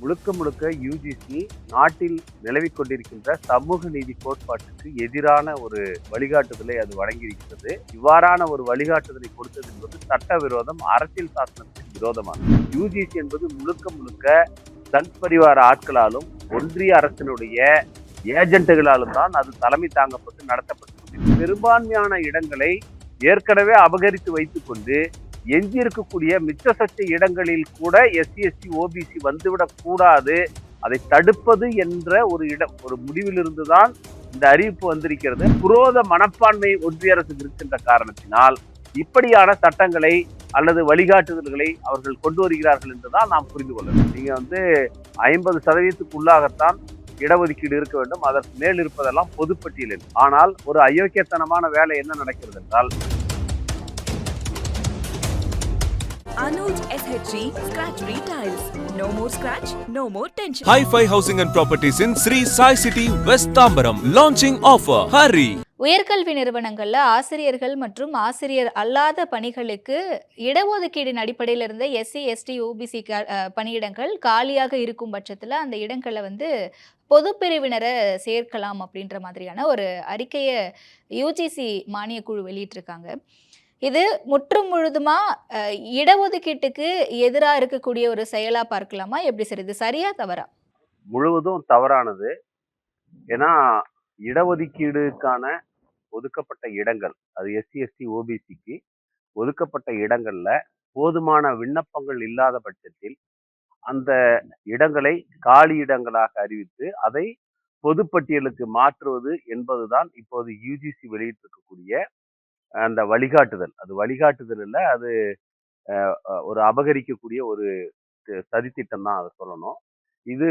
முழுக்க முழுக்க யூஜிசி நாட்டில் நிலவிக் கொண்டிருக்கின்ற சமூக நீதி கோட்பாட்டுக்கு எதிரான ஒரு வழிகாட்டுதலை அது வழங்கியிருக்கிறது. இவ்வாறான ஒரு வழிகாட்டுதலை கொடுத்தது என்பது சட்டவிரோதம் அரசியல் சாசனத்தின் விரோதமானது. யூஜிசி என்பது முழுக்க முழுக்க தன் பரிவார ஆட்களாலும் ஒன்றிய அரசினுடைய ஏஜென்ட்டுகளாலும் தான் அது தலைமை தாங்கப்பட்டு நடத்தப்பட்டு பெரும்பான்மையான இடங்களை ஏற்கனவே அபகரித்து வைத்துக்கொண்டு எஞ்சி இருக்கக்கூடிய மிச்ச சச்ச இடங்களில் கூட எஸ்சி எஸ்டி ஓபிசி வந்துவிடக் கூடாது. அதை தடுப்பது என்ற ஒரு இடம் ஒரு முடிவிலிருந்து தான் இந்த அறிவிப்பு வந்திருக்கிறது. புரோத மனப்பான்மை ஒன்றிய அரசுக்கு இருக்கின்ற காரணத்தினால் இப்படியான சட்டங்களை அல்லது வழிகாட்டுதல்களை அவர்கள் கொண்டு வருகிறார்கள் என்றுதான் நாம் புரிந்து கொள்ளணும் நீங்க வந்து ஐம்பது சதவீதத்துக்கு உள்ளாகத்தான் இடஒதுக்கீடு இருக்க வேண்டும். அதற்கு மேல் இருப்பதெல்லாம் பொதுப்பட்டியலில். ஆனால் ஒரு அயோக்கியத்தனமான வேலை என்ன நடக்கிறது என்றால் Anuj SHG Scratch Retiles. No more scratch, no more tension. Hi-Fi Housing and Properties in Sri Sai City, West Tambaram. Launching offer. Hurry! உயர்கல்வி நிறுவனங்கள்ல ஆசிரியர்கள் மற்றும் ஆசிரியர் அல்லாத பணிகளுக்கு இடஒதுக்கீடின் அடிப்படையில் இருந்த எஸ்சி எஸ்டி ஓபிசி பணியிடங்கள் காலியாக இருக்கும் பட்சத்தில் அந்த இடங்களை வந்து பொது பிரிவினரை சேர்க்கலாம் அப்படின்ற மாதிரியான ஒரு அறிக்கையை யூஜிசி மானியக் குழு வெளியிட்டிருக்காங்க இது முற்றும் முழுதுமா இடஒதுக்கீட்டுக்கு எதிராக இருக்கக்கூடிய ஒரு செயலா பார்க்கலாமா? எப்படி சார்? இது சரியா தவறா? முழுவதும் தவறானது. ஏன்னா இடஒதுக்கீடுக்கான ஒதுக்கப்பட்ட இடங்கள் அது எஸ்சி எஸ்டி ஓபிசிக்கு ஒதுக்கப்பட்ட இடங்கள்ல போதுமான விண்ணப்பங்கள் இல்லாத பட்சத்தில் அந்த இடங்களை காலி இடங்களாக அறிவித்து அதை பொதுப்பட்டியலுக்கு மாற்றுவது என்பதுதான் இப்போது யூஜிசி வெளியிட்டிருக்கக்கூடிய அந்த வழிகாட்டுதல். அது வழிகாட்டுதல் இல்லை அது ஒரு அபகரிக்கக்கூடிய ஒரு சதித்திட்டம் தான் அதை சொல்லணும். இது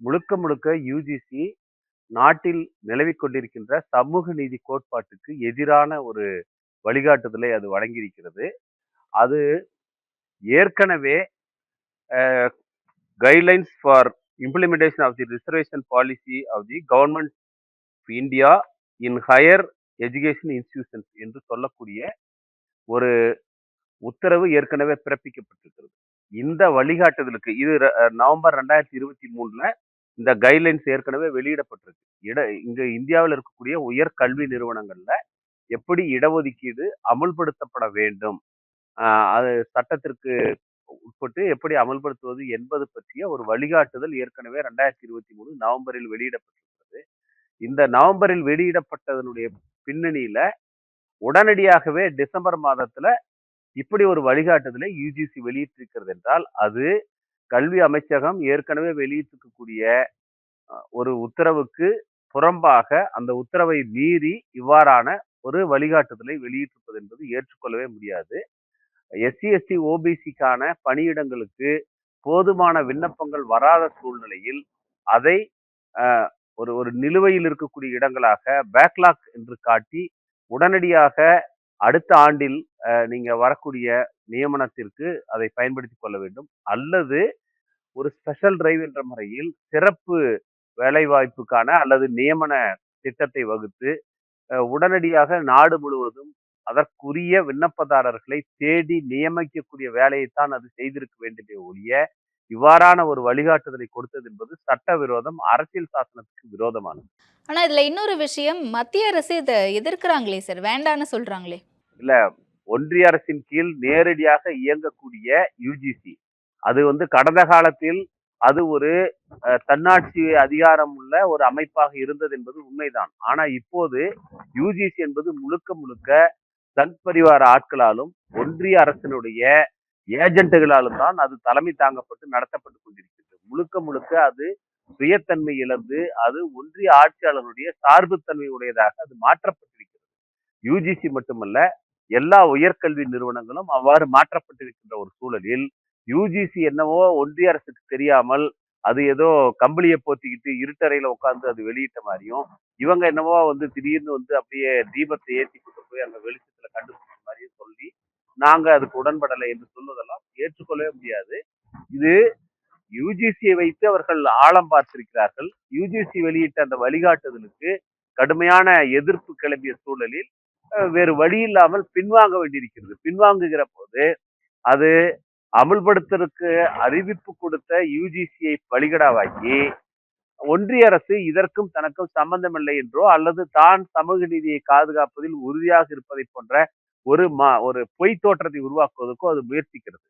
முழுக்க முழுக்க யூஜிசி நாட்டில் நிலவிக்கொண்டிருக்கின்ற சமூக நீதி கோட்பாட்டுக்கு எதிரான ஒரு வழிகாட்டுதலை அது வழங்கியிருக்கிறது. அது ஏற்கனவே guidelines for implementation of the reservation policy of the government India in higher education institutions என்று சொல்லக்கூடிய ஒரு உத்தரவு ஏற்கனவே பிறப்பிக்கப்பட்டிருக்கிறது. இந்த வழிகாட்டுதலுக்கு இது நவம்பர் ரெண்டாயிரத்தி இருபத்தி மூணுல இந்த கைட்லைன்ஸ் ஏற்கனவே வெளியிடப்பட்டிருக்கு. இட இங்க இந்தியாவில் இருக்கக்கூடிய உயர் கல்வி நிறுவனங்கள்ல எப்படி இடஒதுக்கீடு அமுல்படுத்தப்பட வேண்டும் அது சட்டத்திற்கு உட்பட்டு எப்படி அமல்படுத்துவது என்பது பற்றிய ஒரு வழிகாட்டுதல் ஏற்கனவே ரெண்டாயிரத்தி இருபத்தி மூணு நவம்பரில் வெளியிடப்பட்டிருக்கு. இந்த நவம்பரில் வெளியிடப்பட்டதனுடைய பின்னணியில உடனடியாகவே டிசம்பர் மாதத்துல இப்படி ஒரு வழிகாட்டுதலை யுஜிசி வெளியிட்டிருக்கிறது என்றால் அது கல்வி அமைச்சகம் ஏற்கனவே வெளியிட்டிருக்கக்கூடிய ஒரு உத்தரவுக்கு புறம்பாக அந்த உத்தரவை மீறி இவ்வாறான ஒரு வழிகாட்டுதலை வெளியிட்டிருப்பது என்பது ஏற்றுக்கொள்ளவே முடியாது. எஸ்சி எஸ்டி ஓபிசிக்கான பணியிடங்களுக்கு போதுமான விண்ணப்பங்கள் வராத சூழ்நிலையில் அதை ஒரு ஒரு நிலுவையில் இருக்கக்கூடிய இடங்களாக பேக்லாக் என்று காட்டி உடனடியாக அடுத்த ஆண்டில் நீங்க வரக்கூடிய நியமனத்திற்கு அதை பயன்படுத்தி கொள்ள வேண்டும். அல்லது ஒரு ஸ்பெஷல் டிரைவ் என்ற முறையில் சிறப்பு வேலைவாய்ப்புக்கான அல்லது நியமன திட்டத்தை வகுத்து உடனடியாக நாடு முழுவதும் அதற்குரிய விண்ணப்பதாரர்களை தேடி நியமிக்கக்கூடிய வேலையைத்தான் அது செய்திருக்க வேண்டுமே ஒழிய இவ்வாறான ஒரு வழிகாட்டுதலை கொடுத்தது என்பது சட்டவிரோதம் அரசியல் சாசனத்துக்கு விரோதமானது. ஆனா இதுல இன்னொரு விஷயம் மத்திய அரசு இதை எதிர்க்கிறாங்களே சார் வேண்டான்னு சொல்றாங்களே. இல்ல ஒன்றிய அரசின் கீழ் நேரடியாக இயங்கக்கூடிய யுஜிசி. அது வந்து கடந்த காலத்தில் அது ஒரு தன்னாட்சி அதிகாரம் உள்ள ஒரு அமைப்பாக இருந்தது என்பது உண்மைதான். ஆனா இப்போது யுஜிசி என்பது முழுக்க முழுக்க சங் பரிவார ஆட்களாலும் ஒன்றிய அரசினுடைய ஏஜென்ட்டுகளாலும் தான் அது தலைமை தாங்கப்பட்டு நடத்தப்பட்டு கொண்டிருக்கிறது முழுக்க முழுக்க அது சுயத்தன்மை இழந்து அது ஒன்றிய ஆட்சியாளருடைய சார்புத்தன்மை உடையதாக அது மாற்றப்பட்டிருக்கிறது. யுஜிசி மட்டுமல்ல எல்லா உயர்கல்வி நிறுவனங்களும் அவ்வாறு மாற்றப்பட்டிருக்கின்ற ஒரு சூழலில் யூஜிசி என்னவோ ஒன்றிய அரசுக்கு தெரியாமல் அது ஏதோ கம்பளியை போத்திக்கிட்டு இருட்டறையில உட்காந்து அது வெளியிட்ட மாதிரியும் இவங்க என்னவோ வந்து திடீர்னு வந்து அப்படியே தீபத்தை ஏற்றி கொண்டு போய் அங்க வெளிச்சத்துல கண்டு நாங்க அதுக்கு உடன்படலை என்று சொல்வதெல்லாம் ஏற்றுக்கொள்ளவே முடியாது. இது யுஜிசியை வைத்து அவர்கள் ஆழம் பார்த்திருக்கிறார்கள். யுஜிசி வெளியிட்ட அந்த வழிகாட்டுதலுக்கு கடுமையான எதிர்ப்பு கிளம்பிய சூழலில் வேறு வழி இல்லாமல் பின்வாங்க வேண்டியிருக்கிறது. பின்வாங்குகிற போது அது அமுல்படுத்துறதுக்கு அறிவிப்பு கொடுத்த யுஜிசியை பலிகடாவாக்கி ஒன்றிய அரசு இதற்கும் தனக்கும் சம்பந்தமில்லை என்றோ அல்லது தான் சமூக நீதியை பாதுகாப்பதில் உறுதியாக இருப்பதை போன்ற ஒரு மா ஒரு பொய் தோற்றத்தை உருவாக்குவதற்கோ அது முயற்சிக்கிறது.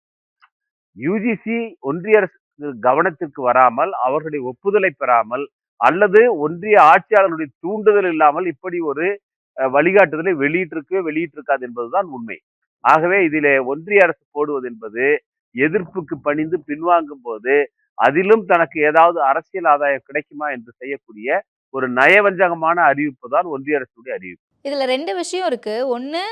யுஜிசி ஒன்றிய அரசு கவனத்திற்கு வராமல் அவர்களுடைய ஒப்புதலை பெறாமல் அல்லது ஒன்றிய ஆட்சியாளர்களுடைய தூண்டுதல் இல்லாமல் இப்படி ஒரு வழிகாட்டுதலை வெளியிட்டிருக்கு வெளியிட்டிருக்காது என்பதுதான் உண்மை. ஆகவே இதிலே ஒன்றிய அரசு போடுவது என்பது எதிர்ப்புக்கு பணிந்து பின்வாங்கும் போது அதிலும் தனக்கு ஏதாவது அரசியல் ஆதாயம் கிடைக்குமா என்று செய்யக்கூடிய ஒரு நயவஞ்சகமான அறிவிப்பு தான் ஒன்றிய அரசுடைய அறிவிப்பு. இதில் ரெண்டு விஷயம் இருக்குது ஒன்று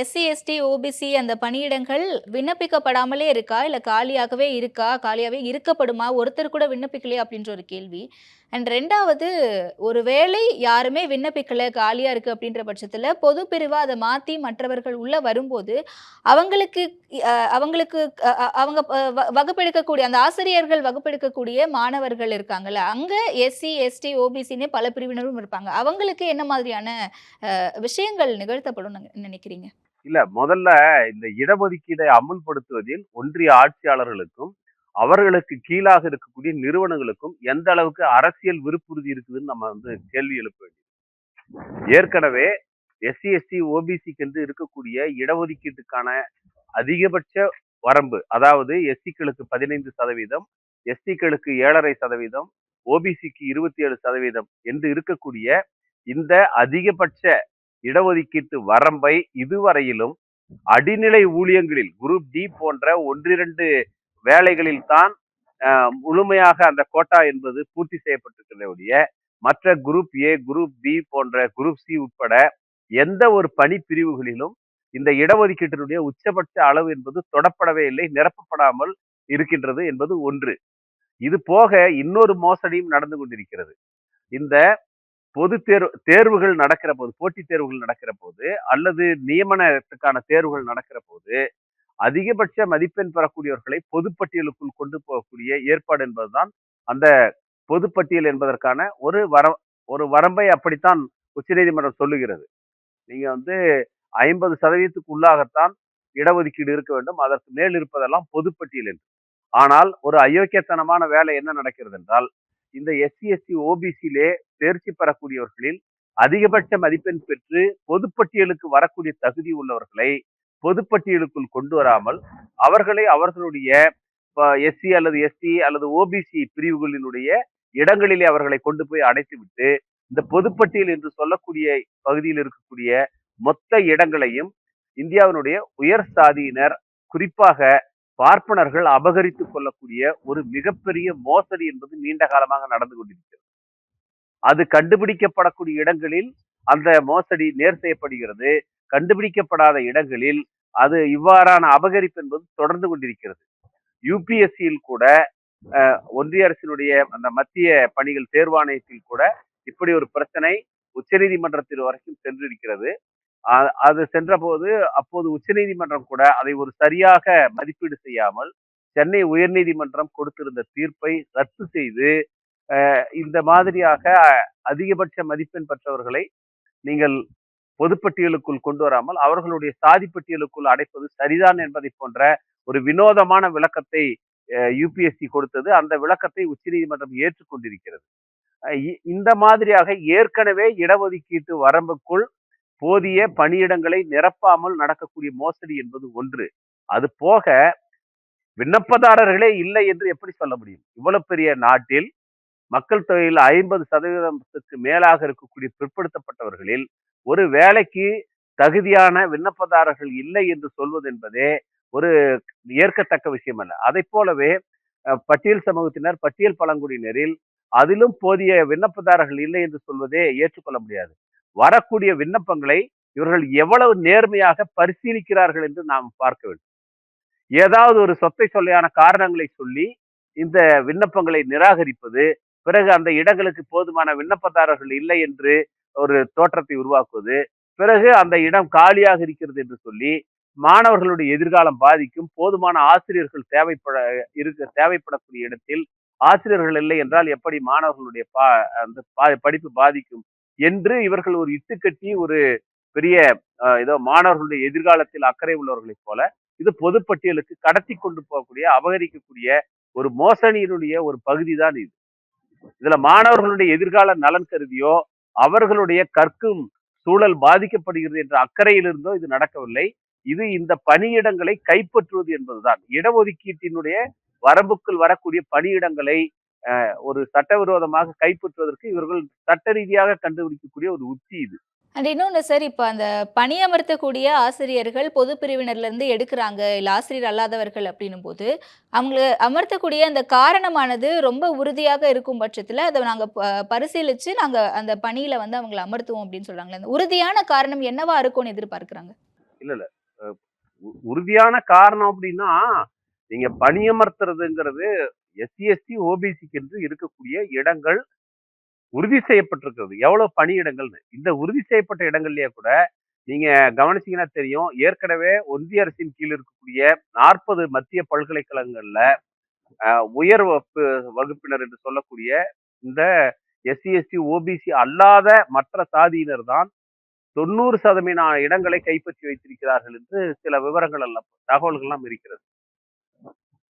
எஸ்சி எஸ்டி ஓபிசி அந்த பணியிடங்கள் விண்ணப்பிக்கப்படாமலே இருக்கா? இல்லை காலியாகவே இருக்கா? காலியாகவே இருக்கப்படுமா ஒருத்தர் கூட விண்ணப்பிக்கலையா? அப்படின்ற ஒரு கேள்வி. அண்ட் ரெண்டாவது ஒரு வேலை யாருமே விண்ணப்பிக்கலை காலியாக இருக்குது அப்படின்ற பட்சத்தில் பொது பிரிவாக அதை மாற்றி மற்றவர்கள் உள்ளே வரும்போது அவங்களுக்கு அவங்களுக்கு அவங்க வகுப்பெடுக்கக்கூடிய அந்த ஆசிரியர்கள் வகுப்பெடுக்கக்கூடிய மாணவர்கள் இருக்காங்கல்ல அங்கே எஸ்சி எஸ்டி ஓபிசின்னு பல பிரிவினரும் இருப்பாங்க. அவங்களுக்கு என்ன மாதிரியான விஷயங்கள் நிகழ்த்தப்படும் நினைக்கிறீங்க? இல்ல முதல்ல இந்த இடஒதுக்கீடை அமுல்படுத்துவதில் ஒன்றிய ஆட்சியாளர்களுக்கும் அவர்களுக்கு கீழாக இருக்கக்கூடிய நிறுவனங்களுக்கும் எந்த அளவுக்கு அரசியல் விருப்புறுதி இருக்குதுன்னு நம்ம வந்து கேள்வி எழுப்ப வேண்டியது. ஏற்கனவே எஸ்சி எஸ்டி ஓபிசிக்கு என்று இருக்கக்கூடிய இடஒதுக்கீட்டுக்கான அதிகபட்ச வரம்பு அதாவது எஸ்சிக்களுக்கு பதினைந்து சதவீதம் எஸ்டிக்களுக்கு ஏழரை சதவீதம் ஓபிசிக்கு இருபத்தி ஏழு சதவீதம் என்று இருக்கக்கூடிய இந்த அதிகபட்ச இடஒதுக்கீட்டு வரம்பை இதுவரையிலும் அடிநிலை ஊழியங்களில் குரூப் டி போன்ற ஒன்றிரண்டு வேலைகளில் தான் முழுமையாக அந்த கோட்டா என்பது பூர்த்தி செய்யப்பட்டிருக்கிறதைய மற்ற குரூப் ஏ குரூப் பி போன்ற குரூப் சி உட்பட எந்த ஒரு பணி பிரிவுகளிலும் இந்த இடஒதுக்கீட்டினுடைய உச்சபட்ச அளவு என்பது தொடப்படவே இல்லை நிரப்பப்படாமல் இருக்கின்றது என்பது ஒன்று. இது போக இன்னொரு மோசடியும் நடந்து கொண்டிருக்கிறது. இந்த பொது தேர்வு தேர்வுகள் நடக்கிற போது போட்டித் தேர்வுகள் நடக்கிற போது அல்லது நியமனத்துக்கான தேர்வுகள் நடக்கிற போது அதிகபட்ச மதிப்பெண் பெறக்கூடியவர்களை பொதுப்பட்டியலுக்குள் கொண்டு போகக்கூடிய ஏற்பாடு என்பதுதான் அந்த பொதுப்பட்டியல் என்பதற்கான ஒரு வர ஒரு வரம்பை அப்படித்தான் உச்சநீதிமன்றம் சொல்லுகிறது. நீங்க வந்து ஐம்பது சதவீதத்துக்கு உள்ளாகத்தான் இடஒதுக்கீடு இருக்க வேண்டும். அதற்கு மேல் இருப்பதெல்லாம் பொதுப்பட்டியல் என்று. ஆனால் ஒரு அயோக்கியத்தனமான வேலை என்ன நடக்கிறது என்றால் இந்த எஸ்சி எஸ்டி ஓபிசியிலே தேர்ச்சி பெறக்கூடியவர்களில் அதிகபட்ச மதிப்பெண் பெற்று பொதுப்பட்டியலுக்கு வரக்கூடிய தகுதி உள்ளவர்களை பொதுப்பட்டியலுக்குள் கொண்டு வராமல் அவர்களை அவர்களுடைய எஸ்சி அல்லது எஸ்டி அல்லது ஓபிசி பிரிவுகளினுடைய இடங்களிலே அவர்களை கொண்டு போய் அடைத்துவிட்டு இந்த பொதுப்பட்டியல் என்று சொல்லக்கூடிய பகுதியில் இருக்கக்கூடிய மொத்த இடங்களையும் இந்தியாவினுடைய உயர் சாதியினர் குறிப்பாக பார்ப்பனர்கள் அபகரித்துக் கொள்ளக்கூடிய ஒரு மிகப்பெரிய மோசடி என்பது நீண்ட காலமாக நடந்து கொண்டிருக்கிறது. அது கண்டுபிடிக்கப்படக்கூடிய இடங்களில் அந்த மோசடி நேர் செய்யப்படுகிறது. கண்டுபிடிக்கப்படாத இடங்களில் அது இவ்வாறான அபகரிப்பு என்பது தொடர்ந்து கொண்டிருக்கிறது. யூபிஎஸ்சியில் கூட அஹ், ஒன்றிய அரசினுடைய அந்த மத்திய பணிகள் தேர்வாணையத்தில் கூட இப்படி ஒரு பிரச்சனை உச்சநீதிமன்றத்தில் வரைக்கும் சென்றிருக்கிறது. அது சென்றபோது அப்போது உச்சநீதிமன்றம் கூட அதை ஒரு சரியாக மதிப்பீடு செய்யாமல் சென்னை உயர்நீதிமன்றம் கொடுத்திருந்த தீர்ப்பை ரத்து செய்து இந்த மாதிரியாக அதிகபட்ச மதிப்பெண் பெற்றவர்களை நீங்கள் பொதுப்பட்டியலுக்குள் கொண்டு வராமல் அவர்களுடைய சாதி பட்டியலுக்குள் அடைப்பது சரிதான் என்பதை போன்ற ஒரு வினோதமான விளக்கத்தை யூபிஎஸ்சி கொடுத்தது. அந்த விளக்கத்தை உச்சநீதிமன்றம் ஏற்றுக்கொண்டிருக்கிறது. இ- இந்த மாதிரியாக ஏற்கனவே இடஒதுக்கீட்டு வரம்புக்குள் போதிய பணியிடங்களை நிரப்பாமல் நடக்கக்கூடிய மோசடி என்பது ஒன்று. அது போக விண்ணப்பதாரர்களே இல்லை என்று எப்படி சொல்ல முடியும்? இவ்வளவு பெரிய நாட்டில் மக்கள் தொகையில் ஐம்பது சதவீதத்துக்கு மேலாக இருக்கக்கூடிய பிற்படுத்தப்பட்டவர்களில் ஒரு வேலைக்கு தகுதியான விண்ணப்பதாரர்கள் இல்லை என்று சொல்வது என்பதே ஒரு ஏற்கத்தக்க விஷயம் அல்ல அதை போலவே பட்டியல் சமூகத்தினர் பட்டியல் பழங்குடியினரில் அதிலும் போதிய விண்ணப்பதாரர்கள் இல்லை என்று சொல்வதே ஏற்றுக்கொள்ள முடியாது. வரக்கூடிய விண்ணப்பங்களை இவர்கள் எவ்வளவு நேர்மையாக பரிசீலிக்கிறார்கள் என்று நாம் பார்க்க வேண்டும். ஏதாவது ஒரு சொத்தை சொல்லையான காரணங்களை சொல்லி இந்த விண்ணப்பங்களை நிராகரிப்பது பிறகு அந்த இடங்களுக்கு போதுமான விண்ணப்பதாரர்கள் இல்லை என்று ஒரு தோற்றத்தை உருவாக்குவது பிறகு அந்த இடம் காலியாக இருக்கிறது என்று சொல்லி மாணவர்களுடைய எதிர்காலம் பாதிக்கும் போதுமான ஆசிரியர்கள் தேவைப்பட இருக்க தேவைப்படக்கூடிய இடத்தில் ஆசிரியர்கள் இல்லை என்றால் எப்படி மாணவர்களுடைய பா அந்த பா- படிப்பு பாதிக்கும்? என்று இவர்கள் ஒரு இட்டுக்கட்டி ஒரு பெரிய அஹ், ஏதோ மாணவர்களுடைய எதிர்காலத்தில் அக்கறை உள்ளவர்களைப் போல இது பொதுப்பட்டியலுக்கு கடத்தி கொண்டு போகக்கூடிய அபகரிக்கக்கூடிய ஒரு மோசடியினுடைய ஒரு பகுதி தான் இது. இதுல மாணவர்களுடைய எதிர்கால நலன் கருதியோ அவர்களுடைய கற்கும் சூழல் பாதிக்கப்படுகிறது என்ற அக்கறையிலிருந்தோ இது நடக்கவில்லை. இது இந்த பணியிடங்களை கைப்பற்றுவது என்பதுதான். இடஒதுக்கீட்டினுடைய வரம்புக்குள் வரக்கூடிய பணியிடங்களை ஒரு சட்டவிரோதமாக கைப்பற்றுவதற்கு இவர்கள் சட்ட ரீதியாக கண்டுபிடிக்கக்கூடிய ஒரு உத்தி இது. அண்ட் இன்னொன்று சார் இப்போ அந்த பணியமர்த்தக்கூடிய ஆசிரியர்கள் பொது பிரிவினர்ல இருந்து எடுக்கிறாங்க இல்லை ஆசிரியர் அல்லாதவர்கள் அப்படின்னும் போது அவங்கள அமர்த்தக்கூடிய அந்த காரணமானது ரொம்ப உறுதியாக இருக்கும் பட்சத்தில் அதை நாங்கள் பரிசீலித்து நாங்கள் அந்த பணியில் வந்து அவங்களை அமர்த்துவோம் அப்படின்னு சொல்கிறாங்களே அந்த உறுதியான காரணம் என்னவா இருக்கும்னு எதிர்பார்க்குறாங்க? உ- உறுதியான காரணம் அப்படின்னா நீங்க பணியமர்த்துறதுங்கிறது எஸ்சி எஸ்டி ஓபிசிக்கு என்று இருக்கக்கூடிய இடங்கள் உறுதி செய்யப்பட்டிருக்கிறது. எவ்வளவு பணியிடங்கள்னு இந்த உறுதி செய்யப்பட்ட இடங்கள்லயே கூட நீங்க கவனிச்சீங்கன்னா தெரியும் ஏற்கனவே ஒன்றிய அரசின் கீழ் இருக்கக்கூடிய நாற்பது மத்திய பல்கலைக்கழகங்கள்ல உயர் வகுப்பு வகுப்பினர் என்று சொல்லக்கூடிய இந்த எஸ்சி எஸ்டி ஓபிசி அல்லாத மற்ற சாதியினர் தான் தொண்ணூறு சதவீத இடங்களை கைப்பற்றி வைத்திருக்கிறார்கள் என்று சில விவரங்கள் எல்லாம் தகவல்கள் எல்லாம் இருக்கிறது.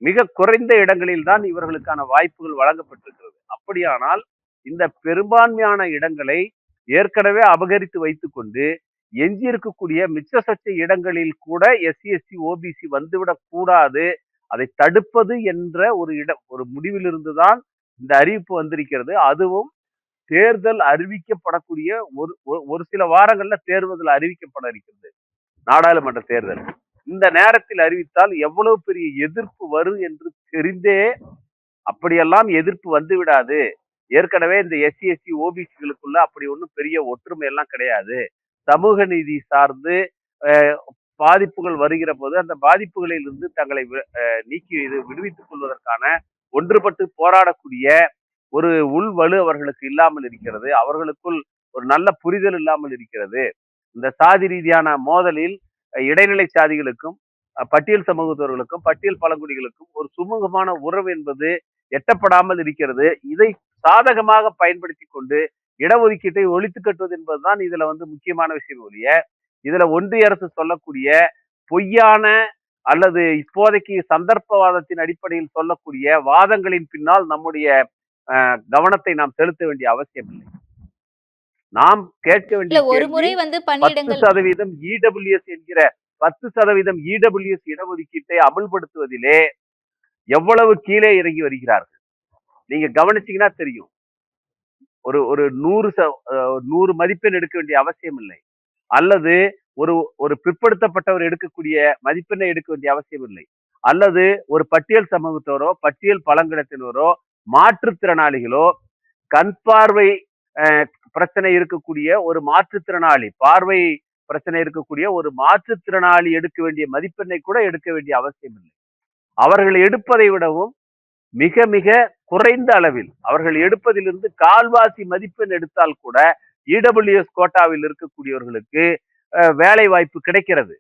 மிக குறைந்த இடங்களில் தான் இவர்களுக்கான வாய்ப்புகள் வழங்கப்பட்டிருக்கிறது. அப்படியானால் இந்த பெரும்பான்மையான இடங்களை ஏற்கனவே அபகரித்து வைத்துக்கொண்டு எஞ்சி இருக்கக்கூடிய மிச்ச சச்ச இடங்களில் கூட எஸ்சி எஸ்சி ஓபிசி வந்துவிடக் கூடாது அதை தடுப்பது என்ற ஒரு இட ஒரு முடிவிலிருந்து தான் இந்த அறிவிப்பு வந்திருக்கிறது. அதுவும் தேர்தல் அறிவிக்கப்படக்கூடிய ஒரு ஒரு- ஒரு சில வாரங்களில் தேர்தல் அறிவிக்கப்பட இருக்கிறது. நாடாளுமன்ற தேர்தல். இந்த நேரத்தில் அறிவித்தால் எவ்வளவு பெரிய எதிர்ப்பு வரும் என்று தெரிந்தே அப்படியெல்லாம் எதிர்ப்பு வந்து விடாது. ஏற்கனவே இந்த எஸ்சி எஸ்சி ஓபிசிகளுக்குள்ள அப்படி ஒன்றும் பெரிய ஒற்றுமை எல்லாம் கிடையாது. சமூக நீதி சார்ந்து பாதிப்புகள் வருகிற போது அந்த பாதிப்புகளில் இருந்து தங்களை வி- நீக்கி இது விடுவித்துக் கொள்வதற்கான ஒன்றுபட்டு போராடக்கூடிய ஒரு உள்வலு அவர்களுக்கு இல்லாமல் இருக்கிறது. அவர்களுக்குள் ஒரு நல்ல புரிதல் இல்லாமல் இருக்கிறது. இந்த சாதி ரீதியான மோதலில் இடைநிலை சாதிகளுக்கும் பட்டியல் சமூகத்தவர்களுக்கும் பட்டியல் பழங்குடிகளுக்கும் ஒரு சுமூகமான உறவு என்பது எட்டப்படாமல் இருக்கிறது. இதை சாதகமாக பயன்படுத்தி கொண்டு இடஒதுக்கீட்டை ஒழித்து கட்டுவது என்பதுதான் இதுல வந்து முக்கியமான விஷயம் ஒழிய இதுல ஒன்றிய அரசு சொல்லக்கூடிய பொய்யான அல்லது இப்போதைக்கு சந்தர்ப்பவாதத்தின் அடிப்படையில் சொல்லக்கூடிய வாதங்களின் பின்னால் நம்முடைய கவனத்தை நாம் செலுத்த வேண்டிய அவசியம் இல்லை நாம் கேட்க வேண்டிய ஒரு முறை வந்து பத்து சதவீதம் இடபிள்யூஎஸ் என்கிற பத்து சதவீதம் இடபிள்யூஎஸ் இடஒதுக்கீட்டை அமல்படுத்துவதிலே எவ்வளவு கீழே இறங்கி வருகிறார்கள்? நீங்க கவனிச்சீங்கன்னா தெரியும். ஒரு ஒரு நூறு ச- நூறு மதிப்பெண் எடுக்க வேண்டிய அவசியம் இல்லை. அல்லது ஒரு ஒரு பிற்படுத்தப்பட்டவர் எடுக்கக்கூடிய மதிப்பெண்ணை எடுக்க வேண்டிய அவசியம் இல்லை. அல்லது ஒரு பட்டியல் சமூகத்தவரோ பட்டியல் பழங்குடத்தினரோ மாற்றுத்திறனாளிகளோ கண் பார்வை பிரச்சனை இருக்கக்கூடிய ஒரு மாற்றுத்திறனாளி பார்வை பிரச்சனை இருக்கக்கூடிய ஒரு மாற்றுத்திறனாளி எடுக்க வேண்டிய மதிப்பெண்ணை கூட எடுக்க வேண்டிய அவசியம் இல்லை. அவர்கள் எடுப்பதை விடவும் மிக மிக குறைந்த அளவில் அவர்கள் எடுப்பதிலிருந்து கால்வாசி மதிப்பெண் எடுத்தால் கூட இடபிள்யூஎஸ் கோட்டாவில் இருக்கக்கூடியவர்களுக்கு வேலை வாய்ப்பு கிடைக்கிறது.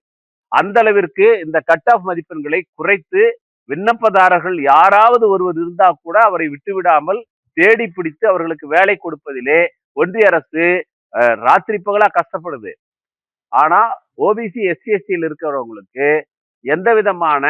அந்த அளவிற்கு இந்த கட் ஆஃப் மதிப்பெண்களை குறைத்து விண்ணப்பதாரர்கள் யாராவது ஒருவர் இருந்தால் கூட அவரை விட்டுவிடாமல் தேடி பிடித்து அவர்களுக்கு வேலை கொடுப்பதிலே ஒன்றிய அரசு ராத்திரி பகலா கஷ்டப்படுது. ஆனா ஓபிசி எஸ்சி எஸ்டியில் இருக்கிறவங்களுக்கு எந்த விதமான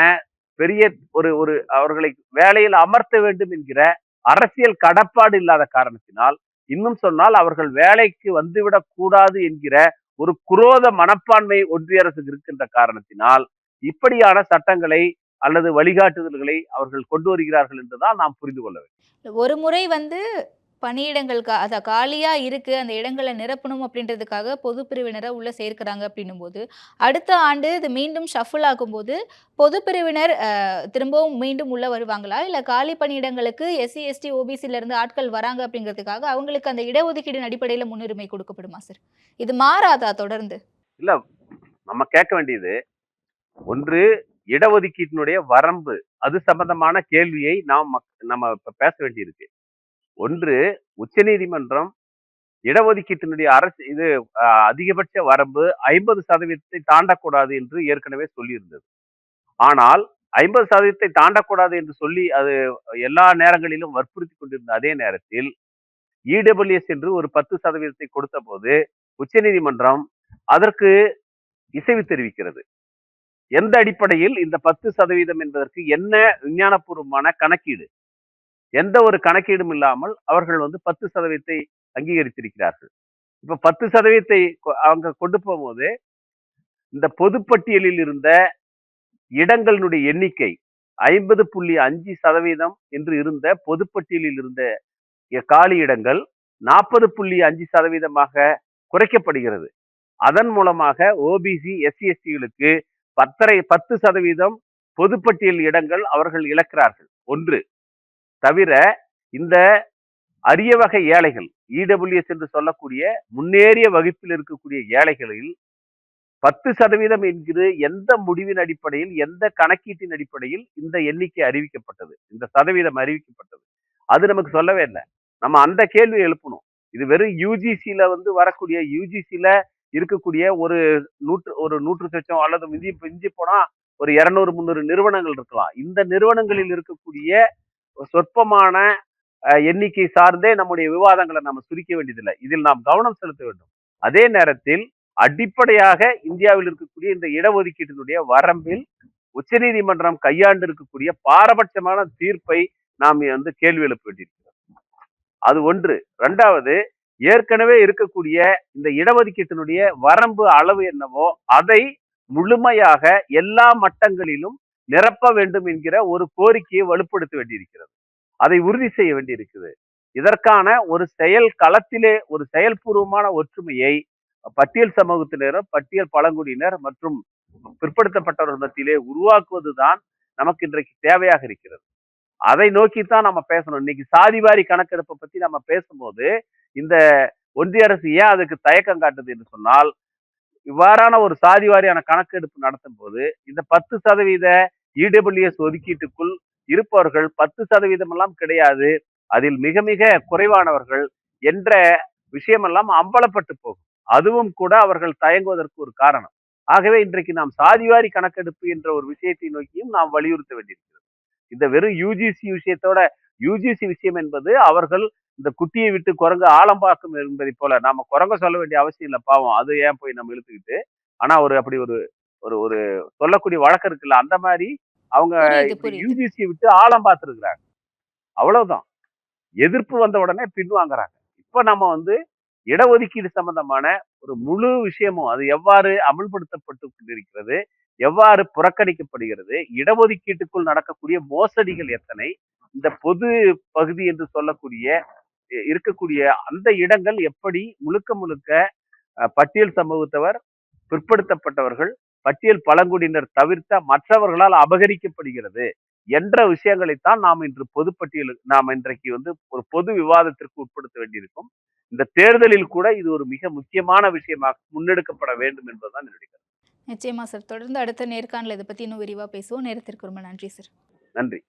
பெரிய ஒரு ஒரு அவர்களை வேலையில் அமர்த்த வேண்டும் என்கிற அரசியல் கடப்பாடு இல்லாத காரணத்தினால் இன்னும் சொன்னால் அவர்கள் வேலைக்கு வந்துவிடக் கூடாது என்கிற ஒரு குரோத மனப்பான்மை ஒன்றிய அரசுக்கு இருக்கின்ற காரணத்தினால் இப்படியான சட்டங்களை அல்லது வழிகாட்டுதல்களை அவர்கள் கொண்டு வருகிறார்கள் என்றுதான் நாம் புரிந்து கொள்ள வேண்டும். ஒரு முறை வந்து பணியிடங்கள் கா அத காலியா இருக்கு அந்த இடங்களை நிரப்பணும் அப்படின்றதுக்காக பொது பிரிவினரை உள்ள சேர்க்கிறாங்க அப்படின்னும் போது அடுத்த ஆண்டு இது மீண்டும் ஷஃபிள் ஆகும்போது பொது பிரிவினர் அஹ், திரும்பவும் மீண்டும் உள்ள வருவாங்களா? இல்ல காலி பணியிடங்களுக்கு எஸ்சி எஸ்டி ஓபிசில இருந்து ஆட்கள் வராங்க அப்படிங்கிறதுக்காக அவங்களுக்கு அந்த இடஒதுக்கீடின் அடிப்படையில முன்னுரிமை கொடுக்கப்படுமா சார் இது மாறாதா தொடர்ந்து? இல்ல நம்ம கேட்க வேண்டியது ஒன்று இடஒதுக்கீட்டினுடைய வரம்பு அது சம்பந்தமான கேள்வியை நாம் மக்- நம்ம இப்ப பேச வேண்டியிருக்கு. ஒன்று உச்சநீதிமன்றம் இடஒதுக்கீட்டினுடைய அரசு இது அதிகபட்ச வரம்பு ஐம்பது சதவீதத்தை தாண்டக்கூடாது என்று ஏற்கனவே சொல்லியிருந்தது. ஆனால் ஐம்பது சதவீதத்தை தாண்டக்கூடாது என்று சொல்லி அது எல்லா நேரங்களிலும் வற்புறுத்தி கொண்டிருந்த அதே நேரத்தில் இடபிள்யூஎஸ் என்று ஒரு பத்து சதவீதத்தை கொடுத்த போது உச்சநீதிமன்றம் அதற்கு இசைவு தெரிவிக்கிறது. எந்த அடிப்படையில் இந்த பத்து சதவீதம் என்பதற்கு என்ன விஞ்ஞானபூர்வமான கணக்கீடு? எந்த ஒரு கணக்கீடும் இல்லாமல் அவர்கள் வந்து பத்து சதவீதத்தை அங்கீகரித்திருக்கிறார்கள். இப்ப பத்து சதவீதத்தை கொ- அவங்க கொண்டு போகும்போது இந்த பொதுப்பட்டியலில் இருந்த இடங்களினுடைய எண்ணிக்கை ஐம்பது புள்ளி அஞ்சு சதவீதம் என்று இருந்த பொதுப்பட்டியலில் இருந்த காலி இடங்கள் நாற்பது புள்ளி அஞ்சு சதவீதமாக குறைக்கப்படுகிறது. அதன் மூலமாக ஓபிசி எஸ்சி எஸ்டிகளுக்கு பத்தரை பத்து சதவீதம் பொதுப்பட்டியல் இடங்கள் அவர்கள் இழக்கிறார்கள். ஒன்று தவிர இந்த அரிய வகை ஏழைகள் இடபிள்யூஎஸ் என்று சொல்லக்கூடிய முன்னேறிய வகுப்பில் இருக்கக்கூடிய ஏழைகளில் பத்து சதவீதம் என்கிற எந்த முடிவின் அடிப்படையில் எந்த கணக்கீட்டின் அடிப்படையில் இந்த எண்ணிக்கை அறிவிக்கப்பட்டது? இந்த சதவீதம் அறிவிக்கப்பட்டது. அது நமக்கு சொல்லவே இல்லை. நம்ம அந்த கேள்வி எழுப்பணும். இது வெறும் யூஜிசியில வந்து வரக்கூடிய யூஜிசியில இருக்கக்கூடிய ஒரு நூற்று ஒரு நூற்று சொச்சம் அல்லது மிஞ்சி மிஞ்சி போனா ஒரு இரநூறு முந்நூறு நிறுவனங்கள் இருக்கலாம். இந்த நிறுவனங்களில் இருக்கக்கூடிய சொற்பமான எண்ணிக்கை சார்ந்தே நம்முடைய விவாதங்களை நாம் சுருக்க வேண்டியதில்லை. இதில் நாம் கவனம் செலுத்த வேண்டும். அதே நேரத்தில் அடிப்படையாக இந்தியாவில் இருக்கக்கூடிய இந்த இடஒதுக்கீட்டினுடைய வரம்பில் உச்சநீதிமன்றம் கையாண்டு இருக்கக்கூடிய பாரபட்சமான தீர்ப்பை நாம் வந்து கேள்வி எழுப்ப வேண்டியிருக்கிறோம் அது ஒன்று. ரெண்டாவது ஏற்கனவே இருக்கக்கூடிய இந்த இடஒதுக்கீட்டினுடைய வரம்பு அளவு என்னவோ அதை முழுமையாக எல்லா மட்டங்களிலும் நிரப்ப வேண்டும் என்கிற ஒரு கோரிக்கையை வலுப்படுத்த வேண்டியிருக்கிறது. அதை உறுதி செய்ய வேண்டியிருக்குது. இதற்கான ஒரு செயல் களத்திலே ஒரு செயல்பூர்வமான ஒற்றுமையை பட்டியல் சமூகத்தினர் பட்டியல் பழங்குடியினர் மற்றும் பிற்படுத்தப்பட்டவர்கள் மத்தியிலே உருவாக்குவதுதான் நமக்கு இன்றைக்கு தேவையாக இருக்கிறது. அதை நோக்கித்தான் நம்ம பேசணும். இன்னைக்கு சாதிவாரி கணக்கெடுப்பை பத்தி நம்ம பேசும்போது இந்த ஒன்றிய அரசு ஏன் அதுக்கு தயக்கம் காட்டுது என்று சொன்னால் இவ்வாறான ஒரு சாதிவாரியான கணக்கெடுப்பு நடத்தும் போது இந்த பத்து சதவீத இடபிள்யூஎஸ் ஒதுக்கீட்டுக்குள் இருப்பவர்கள் பத்து சதவீதம் எல்லாம் கிடையாது. அதில் மிக மிக குறைவானவர்கள் என்ற விஷயமெல்லாம் அம்பலப்பட்டு போகும். அதுவும் கூட அவர்கள் தயங்குவதற்கு ஒரு காரணம். ஆகவே இன்றைக்கு நாம் சாதிவாரி கணக்கெடுப்பு என்ற ஒரு விஷயத்தை நோக்கியும் நாம் வலியுறுத்த வேண்டியிருக்கிறது. இந்த வெறும் யூஜிசி விஷயத்தோட யூஜிசி விஷயம் என்பது அவர்கள் இந்த குட்டியை விட்டு குரங்கு ஆலம்பாக்கும் என்பதை போல நாம குரங்க சொல்ல வேண்டிய அவசியம் இல்லை பாவம். அது ஏன் போய் நம்ம இழுத்துக்கிட்டு? ஆனா ஒரு அப்படி ஒரு ஒரு ஒரு சொல்லக்கூடிய வழக்கம் இருக்குல்ல அந்த மாதிரி அவங்க யூஜிசியை விட்டு ஆழம் பார்த்துருக்குறாங்க. அவ்வளவுதான். எதிர்ப்பு வந்த உடனே பின்வாங்குறாங்க இப்ப நம்ம வந்து இடஒதுக்கீடு சம்பந்தமான ஒரு முழு விஷயமும் அது எவ்வாறு அமல்படுத்தப்பட்டு கொண்டிருக்கிறது எவ்வாறு புறக்கணிக்கப்படுகிறது? இடஒதுக்கீட்டுக்குள் நடக்கக்கூடிய மோசடிகள் எத்தனை? இந்த பொது பகுதி என்று சொல்லக்கூடிய இருக்கக்கூடிய அந்த இடங்கள் எப்படி முழுக்க முழுக்க பட்டியல் சமூகத்தவர் பிற்படுத்தப்பட்டவர்கள் பட்டியல் பழங்குடியினர் தவிர்த்த மற்றவர்களால் அபகரிக்கப்படுகிறது என்ற விஷயங்களைத்தான் நாம் இன்று பொதுப்பட்டியல் நாம் இன்றைக்கு வந்து ஒரு பொது விவாதத்திற்கு உட்படுத்த வேண்டியிருக்கும். இந்த தேர்தலில் கூட இது ஒரு மிக முக்கியமான விஷயமாக முன்னெடுக்கப்பட வேண்டும் என்பதுதான் என்னுடைய. நிச்சயமா சார் தொடர்ந்து அடுத்த நேர்காணல் இதை பத்தி இன்னும் விரிவா பேசுவோம் நேரத்திற்கு ரொம்ப நன்றி சார் நன்றி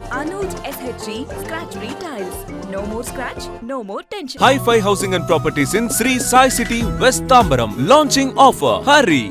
Anuj SHG Scratch Retiles. No more scratch, no more tension. Hi-Fi Housing and Properties in Sri Sai City, West Tambaram. Launching offer. Hurry!